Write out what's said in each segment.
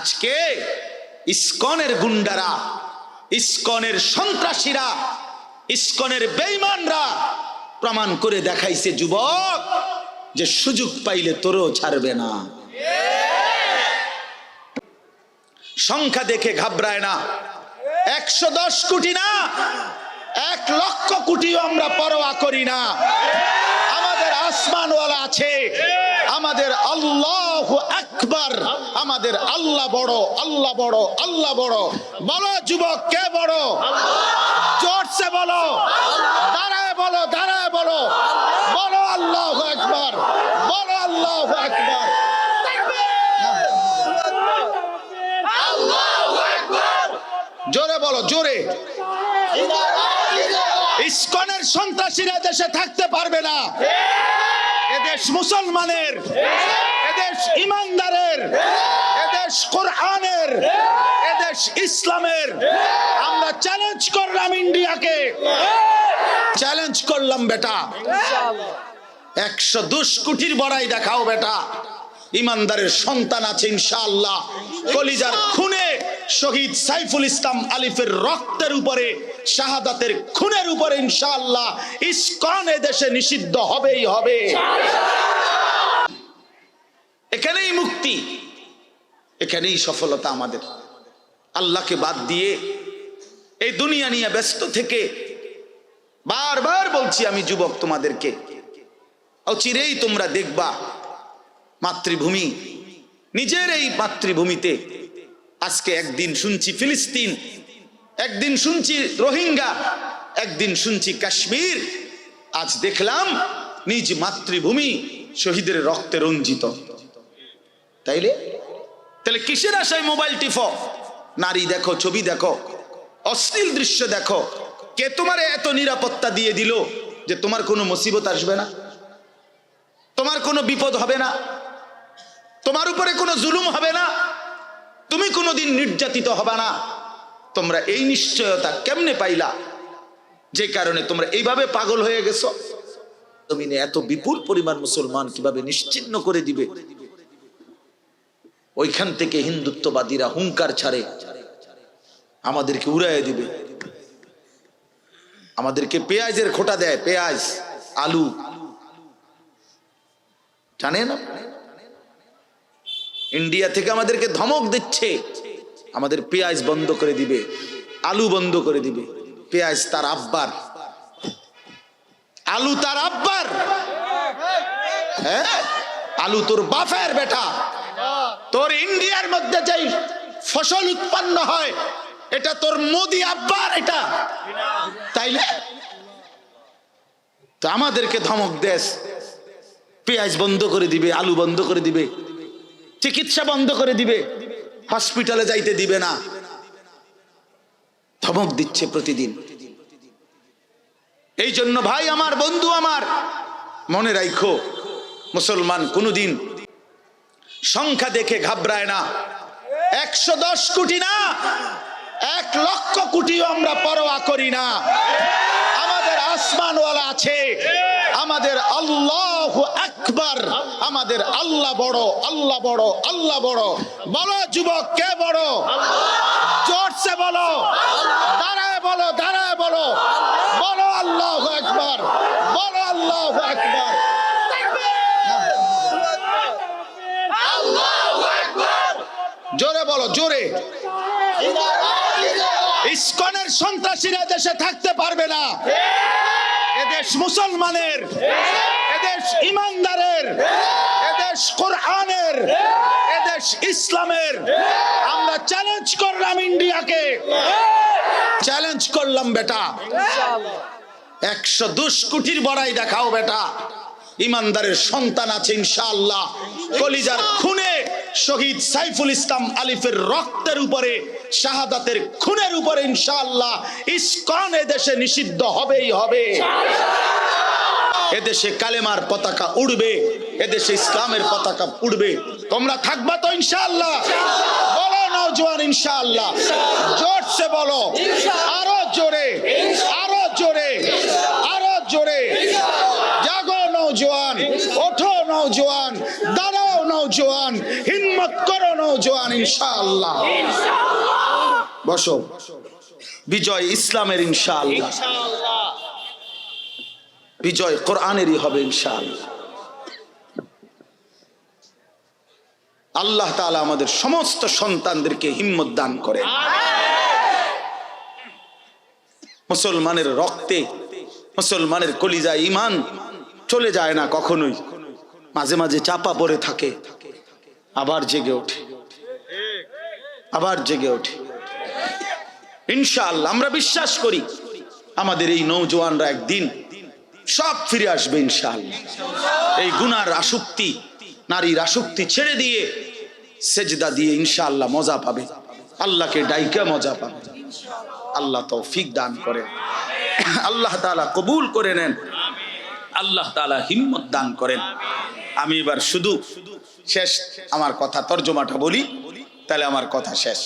আজকে ইস্কনের গুন্ডারা, ইস্কনের সন্ত্রাসীরা, ইস্কনের বেইমানরা প্রমাণ করে দেখাইছে, যুবক, যে সুযোগ পাইলে তোরও ছাড়বে না। সংখ্যা দেখে ঘাবড়ায় না। একশো দশ কোটি না, এক লক্ষ কোটিও আমরা পরোয়া করি না। আমাদের আসমানওয়ালা আছে। আমাদের আল্লাহ আকবার। আমাদের আল্লাহ বড় আল্লাহ বড় আল্লাহ বড়। বলো যুবক, কে বড়? জোরসে বলো। দাঁড়ায় বলো দাঁড়ায় বলো। বলো আল্লাহ আকবার, বলো আল্লাহ আকবার। জোরে বলো, জোরে। ইস্কনের সন্ত্রাসীরা দেশে থাকতে পারবে না। এদেশ মুসলমানের, এদেশ ইমানদারের, এদেশ কোরআনের, এদেশ ইসলামের। আমরা চ্যালেঞ্জ করলাম ইন্ডিয়াকে। চ্যালেঞ্জ করলাম বেটা। একশো দুশ কোটির বড়াই দেখাও বেটা। ইমানদারের সন্তান আছে ইনশাআল্লাহ। কলিজার খুনে শহীদ সাইফুল ইসলাম আলিফের রক্তের উপরে, শাহাদাতের খুনের উপরে ইনশাআল্লাহ ইস্কন দেশে নিষিদ্ধ হবেই হবে। এখানেই মুক্তি, এখানেই সফলতা আমাদের। আল্লাহকে বাদ দিয়ে এই দুনিয়া নিয়ে ব্যস্ত থেকে বারবার বলছি আমি যুবক তোমাদেরকে, অচিরেই তোমরা দেখবা মাতৃভূমি, নিজের এই মাতৃভূমিতে আজকে একদিন শুনছি ফিলিস্তিন, একদিন শুনছি রোহিঙ্গা, একদিন শুনছি কাশ্মীর। আজ দেখলাম নিজ মাতৃভূমি শহীদের রক্তে রঞ্জিত। তাইলে? তাহলে কিসের আশায় মোবাইল টিফো নারী দেখো, ছবি দেখো, অশ্লীল দৃশ্য দেখো। কে তোমার এত নিরাপত্তা দিয়ে দিল যে তোমার কোনো মুসিবত আসবে না? তোমার কোনো বিপদ হবে না? তোমার উপরে কোনো জুলুম হবে না? তুমি কোনোদিন নির্যাতিত হবে না। তোমরা এই নিশ্চয়তা কেমনে পাইলা? যে কারণে তোমরা এইভাবে পাগল হয়ে গেছো। তুমি এত বিপুল পরিমাণ মুসলমান কীভাবে নিশ্চিন্ন করে দিবে? ওইখান থেকে হিন্দুত্ববাদীরা হুঙ্কার ছাড়ে। আমাদেরকে উড়াইয়ে দিবে। আমাদেরকে পেঁয়াজের খোটা দেয়, পেঁয়াজ, আলু। জানেন আপনি? ইন্ডিয়া থেকে আমাদেরকে ধমক দিচ্ছে। আমাদের পেঁয়াজ বন্ধ করে দিবে, আলু বন্ধ করে দিবে। পেঁয়াজ তার আব্বার। আলু তার আব্বার। হ্যাঁ? আলু তোর বাফের বেটা। তোর ইন্ডিয়ার মধ্যে যেই ফসল উৎপন্ন হয়, এটা তোর মোদি আব্বার এটা। তাইলে? তো আমাদেরকে ধমক দেশ পেঁয়াজ বন্ধ করে দিবে, আলু বন্ধ করে দিবে। চিকিৎসা বন্ধ করে দিবে। হসপিটালে যাইতে দিবে না। ধমক দিচ্ছে প্রতিদিন। এই জন্য ভাই আমার, বন্ধু আমার, মনে রাখো মুসলমান কোনোদিন সংখ্যা দেখে ঘাবড়ায় না। একশো দশ কোটি না, এক লক্ষ কোটিও আমরা পরোয়া করি না। আমাদের আসমানওয়ালা আছে, আমাদের আল্লাহ আকবার। আমাদের আল্লাহ বড় আল্লাহ বড় আল্লাহ বড়। বলো যুবক, কে বড়? জোরসে বলো। দাঁড়ায় বলো দাঁড়ায় বলো। বলো আল্লাহ আকবার, বলো আল্লাহ আকবার। জোরে বলো, জোরে। ইস্কনের সন্ত্রাসীরা দেশে থাকতে পারবে না। এদেশ মুসলমানের। এদেশ ইমানদারের, এদেশ কোরআনের, এদেশ ইসলামের। আমরা চ্যালেঞ্জ করলাম ইন্ডিয়াকে। চ্যালেঞ্জ করলাম বেটা। একশো দুশ কোটির বড়াই দেখাও বেটা। ইমানদারের সন্তান আছে ইনশাআল্লাহ। কলিজার খুনে শহীদ সাইফুল ইসলাম আলিফের রক্তের উপরে, শাহাদাতের খুনের উপরে ইনশাআল্লাহ। ইস্কন এদেশে নিষিদ্ধ হবেই হবে। এদেশে কালেমার পতাকা উড়বে এদেশে ইসলামের পতাকা উড়বে। তোমরা থাকবা তো ইনশাআল্লাহ। বলো নওজোয়ান ইনশাআল্লাহ। জোরসে বলো। আরও জোরে আরও জোরে আরও জোরে। জাগো নওজোয়ান ওঠো নওজোয়ান দাঁড়াও নৌজওয়ান হিম্মত করো নৌজওয়ান ইনশাআল্লাহ। বসো। বিজয় ইসলামের ইনশাআল্লাহ। বিজয় কোরআনেরই হবে ইনশাআল্লাহ। আল্লাহ তাআলা আমাদের সমস্ত সন্তানদেরকে হিম্মত দান করে মুসলমানের রক্তে, মুসলমানের কলিজা ইমান চলে যায় না কখনোই। মাঝে মাঝে চাপা পড়ে থাকে। আবার জেগে ওঠে। আবার জেগে ওঠে। ইনশাআল্লাহ, আমরা বিশ্বাস করি, আমাদের এই নৌজওয়ানরা একদিন সব ফিরে আসবে ইনশাআল্লাহ। এই গুনার আসক্তি, নারীর আসক্তি ছেড়ে দিয়ে সেজদা দিয়ে ইনশাআল্লাহ মজা পাবে। আল্লাহকে ডাইকা মজা পাবে। আল্লাহ তৌফিক দান করেন। আল্লাহ তাআলা কবুল করে নেন। আল্লাহ তালা হিম্মত দান করেন। আমি এবার শুধু শেষ আমার কথা তর্জমাটা বলি, তাহলে আমার কথা শেষ।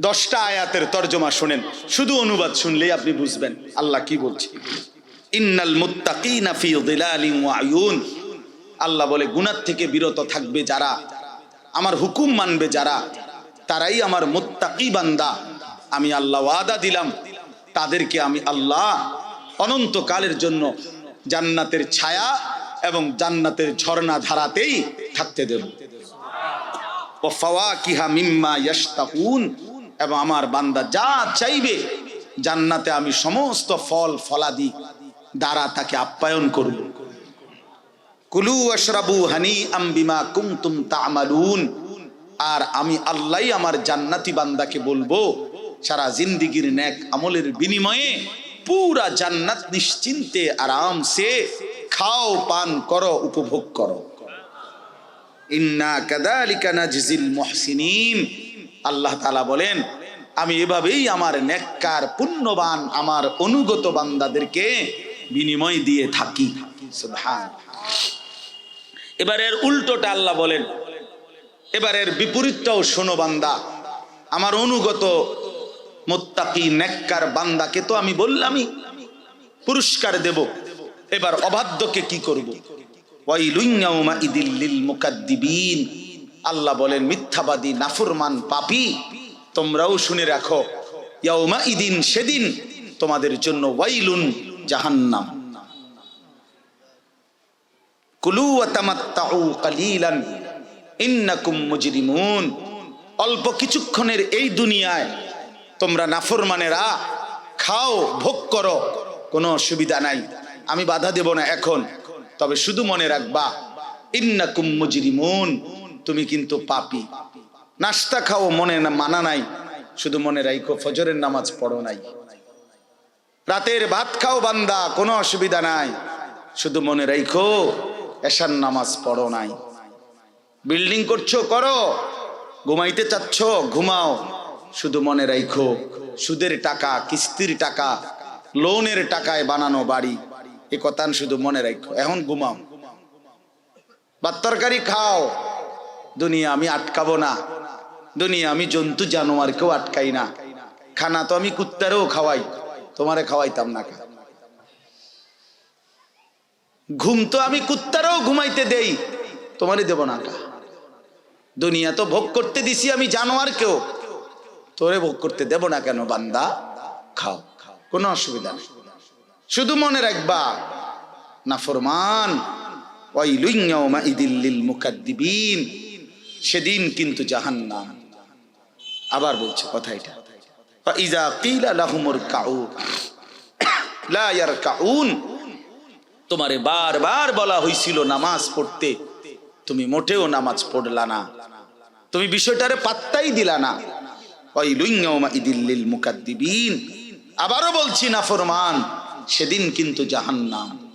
দশটা আয়াতের তর্জমা শুনেন। শুধু অনুবাদ শুনলেই আপনি বুঝবেন আল্লাহ কি বলছে। ইন্নাল মুত্তাকিনা ফি যিলালিন ওয়া আয়ুন আল্লাহ বলে, গুনাহ থেকে বিরত থাকবে যারা, আমার হুকুম মানবে যারা, তারাই আমার মুত্তাকি বান্দা। আমি আল্লাহ ওয়াদা দিলাম, তাদেরকে আমি আল্লাহ অনন্তকালের জন্য জান্নাতের ছায়া এবং জান্নাতের ঝর্ণা ধারাতেই থাকতে দেব। ফাওয়াকিহা মিম্মা ইয়াশতাহুন এবং আমার বান্দা যা চাইবে, জান্নাতে আমি সমস্ত ফল, ফলাদি দ্বারা তাকে আপ্যায়ন করব কুলু আশরাবু হানি আম বিমা কুমতুম তামালুন। আর আমি আল্লাহই আমার জান্নাতি বান্দাকে বলব, সারা জিন্দিগির ন্যাক আমলের বিনিময়ে পুরা জান্নাত নিশ্চিন্তে আরাম সে খাও, পান করো, উপভোগ করো। ইন্না কাদালিকা নাজজিল মুহসিনিন। আল্লাহ তাআলা বলেন, আমি এভাবেই আমার নেককার পুণ্যবান আমার অনুগত বান্দাদেরকে বিনিময় দিয়ে থাকি। এবারের উল্টোটা আল্লাহ বলেন। এবারের বিপরীতটাও শোনো বান্দা। আমার অনুগত মোত্তাকি, নেককার বান্দাকে তো আমি বললামই। পুরস্কার দেব। এবার অবাধ্যকে কি করব? আল্লাহ বলেন, মিথ্যাবাদী, নাফরমান পাপী, তোমরাও শুনে রাখো। ইয়াউমা ইদিন, সেদিন তোমাদের জন্য ওয়াইলুন জাহান্নাম। কুলু তামাত্তাউ কালিলান, ইন্নাকুম মুজরিমুন। অল্প কিছুক্ষণের এই দুনিয়ায় তোমরা নাফরমানেরা খাও, ভোগ করো, কোনো অসুবিধা নাই। আমি বাধা দেব না এখন, তবে শুধু মনে রাখবা, ইন্নাকুম মুজরিমুন, তুমি কিন্তু পাপি। নাস্তা খাও মনে না মানা নাই, শুধু মনে রাখো ফজরের নামাজ পড়ো নাই। রাতের ভাত খাও বান্দা, কোনো অসুবিধা নাই। শুধু মনে রাখো, এশার নামাজ পড়ো নাই। বিল্ডিং করছ, করো। ঘুমাইতে চাচ্ছ, ঘুমাও। শুধু মনে রাখো, সুদের টাকা, কিস্তির টাকা, লোনের টাকায় বানানো বাড়ি। এ কথা শুধু মনে রাখো, এখন ঘুমাও। ভাত তরকারি খাও। দুনিয়া আমি আটকাবো না। দুনিয়া আমি জন্তু, জানোয়ারকেও আটকাই না। খানা তো আমি কুত্তারেও খাওয়াই। তোমারে খাওয়াইতাম না ঘুম তো আমি কুত্তারেও ঘুমাইতে দেই তোমারই দেব না কা? দুনিয়া তো ভোগ করতে দিছি আমি জানোয়ার কেউ তোরে ভোগ করতে দেব না কেন বান্দা? খাও, কোনো অসুবিধা নেই। শুধু মনে রাখবা, না ফরমান সেদিন কিন্তু জাহান্নাম। আবার বলছে কথা এটা। ইজা কিলা লাহুমুর কাউ লা ইয়ারকাউন তোমারে বারবার বলা হয়েছিল নামাজ পড়তে। তুমি মোটেও নামাজ পড়লা না। তুমি বিষয়টারে পাত্তাই দিলা না। মুকাদ্দিবিন। আবারও বলছি না ফরমান, সেদিন কিন্তু জাহান্নাম।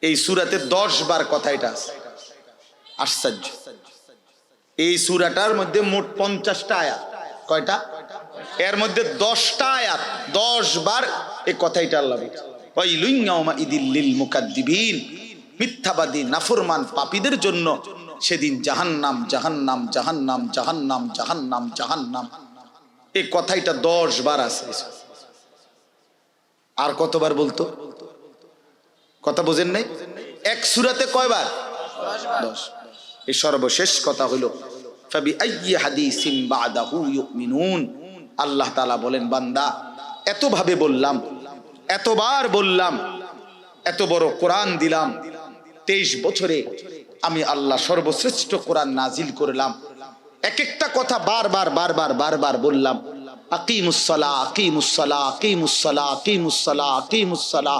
এই সুরাতে দশ বার কথা এটা আছে। আশ্চর্য। এই সুরাটার মধ্যে মোট পঞ্চাশটা আয়াত। কয়টা? এর মধ্যে দশটা আয়াত, দশ বার এই কথাইটা আল্লাহ মিথ্যাবাদী, নাফরমান পাপীদের জন্য সেদিন জাহান্নাম জাহান্নাম জাহান্নাম জাহান্নাম জাহান্নাম জাহান্নাম। এই কথাইটা দশ বার আছে। আর কতবার বলতো? কথা বোঝেন নাই? এক সুরাতে কয়বার? দশ। এই সর্বশেষ কথা হলো, ফাবি আইয়ি হাদিসিম বাদাহু ইউমিনুন আল্লাহ তালা বলেন, বান্দা, এতভাবে বললাম, এতবার বললাম, এত বড় কোরআন দিলাম, তেইশ বছরে আমি আল্লাহ সর্বশ্রেষ্ঠ কোরআন নাজিল করলাম। এক একটা কথা বারবার বারবার বারবার বললাম আকিমুসসালা আকিমুসসালা আকিমুসসালা আকিমুসসালা আকিমুসসালা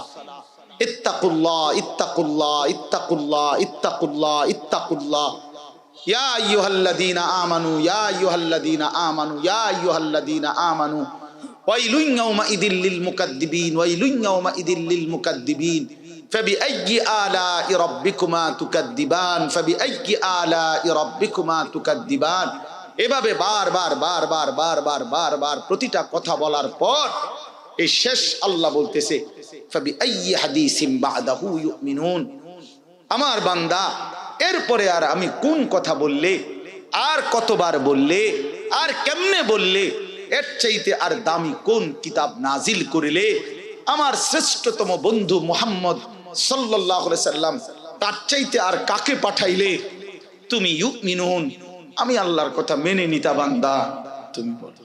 ইত্তাকুল্লাহ ইত্তাকুল্লাহ ইত্তাকুল্লাহ ইত্তাকুল্লাহ ইত্তাকুল্লাহ। ইয়া আইয়ুহাল্লাযীনা আমানু ইয়া আইয়ুহাল্লাযীনা আমানু ইয়া আইয়ুহাল্লাযীনা আমানু ওয়াইলুন ইয়াওমাইযিল লিল মুকাদ্দিবিন ওয়াইলুন ইয়াওমাইযিল লিল মুকাদ্দিবিন فبأي آلاء ربكما تكذبان فبأي آلاء ربكما تكذبان এভাবে বারবার বারবার বারবার বারবার প্রতিটা কথা বলার পর এই শেষ আল্লাহ বলতেছে فبأي حديث بعده يؤمنون আমার বান্দা এরপরে আর আমি কোন কথা বললে, আর কতবার বললে, আর কেমনে বললে, এর চাইতে আর দামি কোন কিতাব নাজিল করিলে, আমার শ্রেষ্ঠতম বন্ধু মোহাম্মদ সাল্লাম তার চাইতে আর কাকে পাঠাইলে, তুমি ইউ মিনুন আমি আল্লাহর কথা মেনে নিতা বান্দা, তুমি বলো।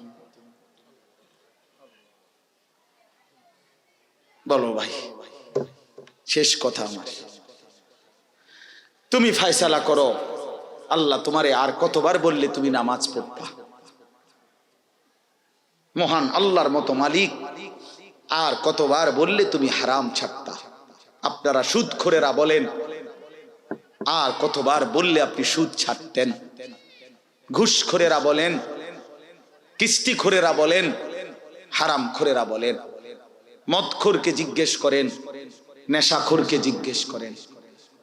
বলো ভাই, শেষ কথা আমার। তুমি ফায়সালা করো। আল্লাহ তোমারে আর কতবার বললে তুমি নামাজ পড়বা? মহান আল্লাহর মতো মালিক, আর কতবার বললে তুমি হারাম ছাড়তা? আপনারা সুদ খোরেরা বলেন, আর কতবার বললে আপনি সুদ ছাড়তেন? ঘুষ খোরেরা বলেন কিস্তি খোরেরা বলেন হারাম খোরেরা বলেন। মদখোরকে জিজ্ঞেস করেন, নেশাখোরকে জিজ্ঞেস করেন।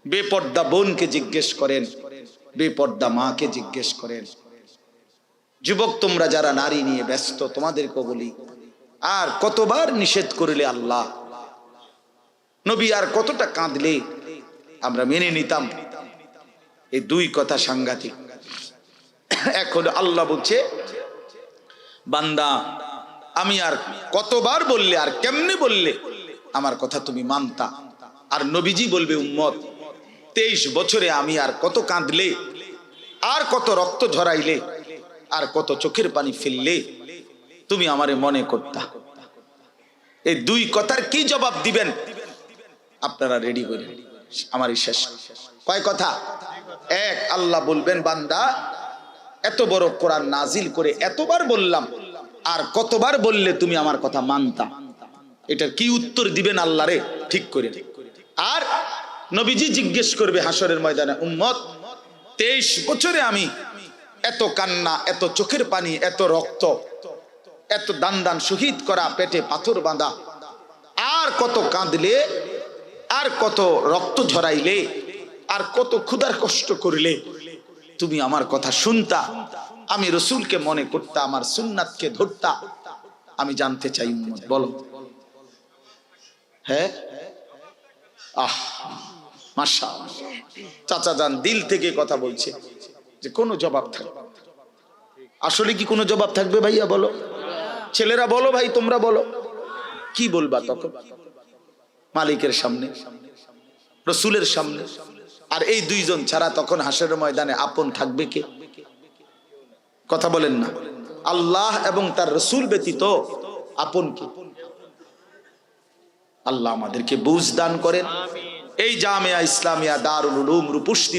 বেপর্দা বোনকে জিজ্ঞেস করেন, বেপর্দা মাকে জিজ্ঞেস করেন, যুবক তোমরা যারা নারী নিয়ে ব্যস্ত তোমাদেরকে বলি, আর কতবার নিষেধ করিলে আল্লাহ? নবী আর কতটা কাঁদলে? আমরা মেনে নিতাম। এই দুই কথা সাংঘাতিক। এখন আল্লাহ বলছে, বান্দা, আমি আর কতবার বললে, আর কেমনে বললে? আমার কথা তুমি মানতা। আর নবীজি বলবে, উম্মত তেইশ বছরে আমি আর কত কাঁদলে, আর কত রক্ত ঝরাইলে, আর কত চোখের পানি ফেললে, তুমি আমারে মনে করতা। এই দুই কথার কি জবাব দিবেন? আপনারা রেডি করে আমারই শেষ। কয় কথা? এক, আল্লাহ বলবেন, বান্দা, এত বড় কোরআন নাজিল করে এতবার বললাম, আর কতবার বললে তুমি আমার কথা মানতা? এটার কি উত্তর দিবেন আল্লাহ রে? ঠিক করে আর নবীজি জিজ্ঞেস করবে হাসরের ময়দানে, উম্মত, তেইশ বছরে আমি এত কান্না, এত চোখের পানি, এত রক্ত, এত দান দান শহীদ করা, পেটে পাথর বাঁধা, আর কত কাঁদলে, আর কত রক্ত ঝরাইলে, আর কত ক্ষুধার কষ্ট করিলে, তুমি আমার কথা শুনতা, আমি রসুলকে মনে করতা, আমার সুন্নাতকে ধরতা, আমি জানতে চাই বলো। হ্যাঁ? আহ! মাসা চাচা যান, দিল থেকে কথা বলছে যে কোনো জবাব থাকবে আসলে কি কোনো জবাব থাকবে ভাইয়া বলো? ছেলেরা বলো ভাই, তোমরা বলো। কি বলবা তখন? মালিকের সামনে, রসুলের সামনে। আর এই দুইজন ছাড়া তখন হাসের ময়দানে আপন থাকবে কে? কথা বলেন না। আল্লাহ এবং তার রসুল ব্যতীত আপন কে? আল্লাহ আমাদেরকে বুঝ দান করেন। এই জামিয়া ইসলামিয়া দারুল উলুম রূপুষ্টি